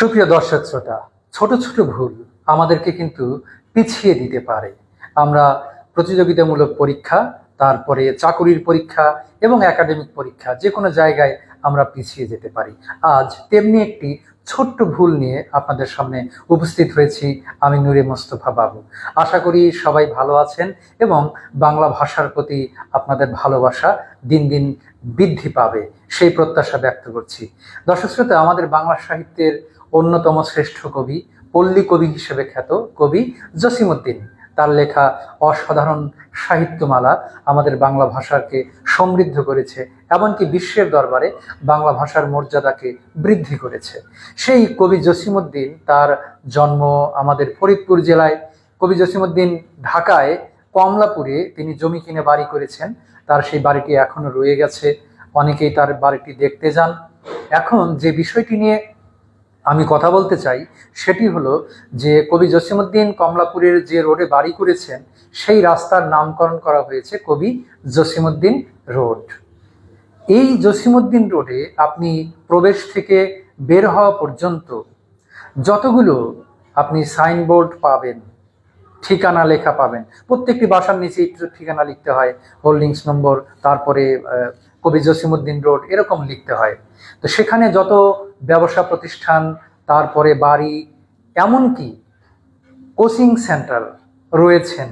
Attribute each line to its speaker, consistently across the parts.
Speaker 1: সুপ্রিয় দর্শক শ্রোতা, ছোট ছোট ভুল আমাদেরকে কিন্তু পিছিয়ে দিতে পারে। আমরা প্রতিযোগিতামূলক পরীক্ষা, তারপরে চাকুরির পরীক্ষা এবং একাডেমিক পরীক্ষা যে কোনো জায়গায় আমরা পিছিয়ে যেতে পারি। আজ তেমনি একটি ছোট্ট ভুল নিয়ে আপনাদের সামনে উপস্থিত হয়েছি আমি নুরে মোস্তফা বাবু। আশা করি সবাই ভালো আছেন এবং বাংলা ভাষার প্রতি আপনাদের ভালোবাসা দিন দিন বৃদ্ধি পাবে, সেই প্রত্যাশা ব্যক্ত করছি। দর্শক শ্রোতা, আমাদের বাংলা সাহিত্যের অন্যতম শ্রেষ্ঠ কবি, পল্লী কবি হিসেবে খ্যাত কবি জসিমউদ্দিন। তার লেখা অসাধারণ সাহিত্যমালা আমাদের বাংলা ভাষাকে সমৃদ্ধ করেছে, এমনকি বিশ্বের দরবারে বাংলা ভাষার মর্যাদাকে বৃদ্ধি করেছে। সেই কবি জসিমউদ্দিন তার জন্ম আমাদের ফরিদপুর জেলায়। কবি জসিমউদ্দিন ঢাকায়, কমলাপুরে তিনি জমি কিনে বাড়ি করেছেন। তার সেই বাড়িটি এখনও রয়ে গেছে। অনেকেই তার বাড়িটি দেখতে যান। এখন যে বিষয়টি নিয়ে আমি কথা বলতে চাই, সেটি হলো যে কবি জসিমুদ্দিন কমলাপুরের যে রোডে বাড়ি করেছেন, সেই রাস্তার নামকরণ করা হয়েছে কবি জসিমুদ্দিন রোড। এই জসিমুদ্দিন রোডে আপনি প্রবেশ থেকে বের হওয়া পর্যন্ত যতগুলো আপনি সাইনবোর্ড পাবেন ঠিকানা লেখা পাবেন। প্রত্যেকটি বাসার নিচে ঠিকানা লিখতে হয়। হোল্ডিংস নম্বর তারপরে কবি জসিমুদ্দিন রোড এরকম লিখতে হয়। তো সেখানে যত ব্যবসা প্রতিষ্ঠান, তারপরে বাড়ি, এমনকি কোচিং সেন্টার রয়েছেন,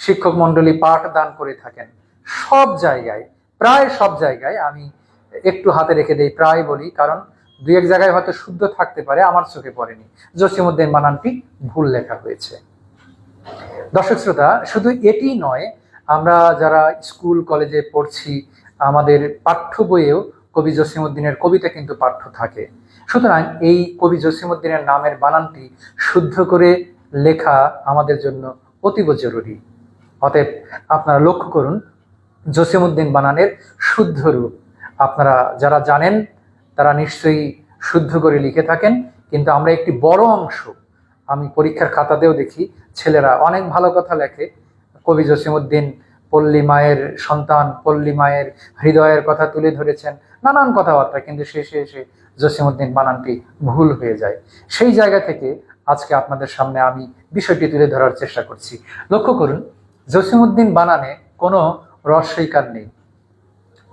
Speaker 1: শিক্ষক মণ্ডলী পাঠ দান করে থাকেন। সব জায়গায়, প্রায় সব জায়গায় আমি একটু হাতে রেখে দেই, প্রায় বলি, কারণ দু এক জায়গায় হয়তো শুদ্ধ থাকতে পারে, আমার চোখে পড়েনি। জসিমুদ্দিন বানানটি ভুল লেখা হয়েছে। দর্শক শ্রোতা, শুধু এটি নয়, আমরা যারা স্কুল, কলেজে পড়ছি, আমাদের পাঠ্য বইয়েও কবি জসিমুদ্দিনের কবিতা কিন্তু পাঠ্য থাকে। সুতরাং এই কবি জসিমুদ্দিনের নামের বানানটি শুদ্ধ করে লেখা আমাদের জন্য অতীব জরুরি। অতএব আপনারা লক্ষ্য করুন জসিমুদ্দিন বানানের শুদ্ধ রূপ। আপনারা যারা জানেন, তারা নিশ্চয়ই শুদ্ধ করে লিখে থাকেন, কিন্তু আমরা একটি বড় অংশ আমি পরীক্ষার খাতাতেও দেখি ছেলেরা অনেক ভালো কথা লেখে। কবি জসিমুদ্দিন পল্লী মায়ের সন্তান, পল্লী মায়ের হৃদয়ের কথা তুলে ধরেছেন, নানান কথাবার্তা, কিন্তু শেষে এসে জসিমুদ্দিন বানানটি ভুল হয়ে যায়। সেই জায়গা থেকে আজকে আপনাদের সামনে আমি বিষয়টি তুলে ধরার চেষ্টা করছি। লক্ষ্য করুন জসিমুদ্দিন বানানে কোনো রস্বইকার নেই।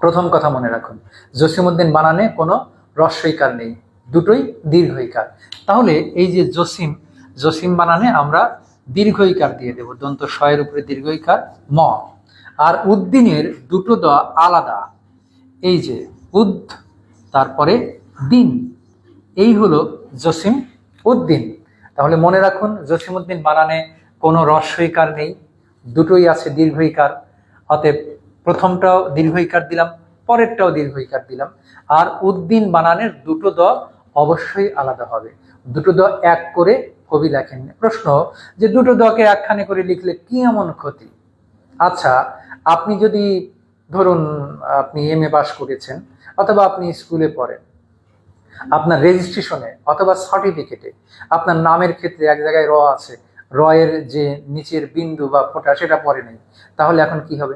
Speaker 1: প্রথম কথা মনে রাখুন জসিমুদ্দিন বানানে কোনো রস্বইকার নেই। দুটোই দীর্ঘইকার তাহলে এই যে জসিম জসিম বানানে আমরা দীর্ঘইকার দিয়ে দেব, দন্ত শয়ের উপরে দীর্ঘইকার, ম। আর উদ্দিনের দুটো দ আলাদা। এই যে উদ, তারপরে দিন। এই হলো জসিম উদ্দিন। তাহলে মনে রাখুন, জসিম উদ্দিন বানানে কোনো রস্বইকার নেই, দুটোই আছে দীর্ঘইকার। অতএব প্রথমটাও দীর্ঘইকার দিলাম, পরেরটাও দীর্ঘইকার দিলাম। আর উদ্দিন বানানের দুটো দ অবশ্যই আলাদা হবে। দুটো দ এক করে কবি লেখেন প্রশ্ন, যে দুটো দকে একখানে করে লিখলে কি এমন ক্ষতি? আচ্ছা আপনি যদি, ধরুন, আপনি এম এ পাস করেছেন, অথবা আপনি স্কুলে পড়েন, আপনার রেজিস্ট্রেশনে অথবা সার্টিফিকেটে আপনার নামের ক্ষেত্রে এক জায়গায় র আছে, র এর যে নিচের বিন্দু বা ফোঁটা সেটা পড়ে নেই, তাহলে এখন কি হবে?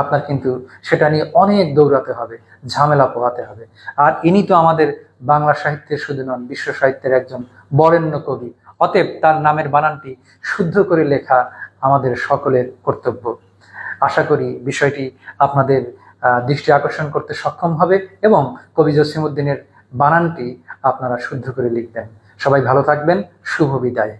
Speaker 1: আপনার কিন্তু সেটা নিয়ে অনেক দৌড়াতে হবে, ঝামেলা পোহাতে হবে। আর ইনি তো আমাদের বাংলা সাহিত্যের শুধু নন, বিশ্ব সাহিত্যের একজন বরেণ্য কবি। অতএব তার নামের বানানটি শুদ্ধ করে লেখা আমাদের সকলের কর্তব্য। আশা করি বিষয়টি আপনাদের দৃষ্টি আকর্ষণ করতে সক্ষম হবে এবং কবি জসিমুদ্দিনের বানানটি আপনারা শুদ্ধ করে লিখবেন। সবাই ভালো থাকবেন, শুভ বিদায়।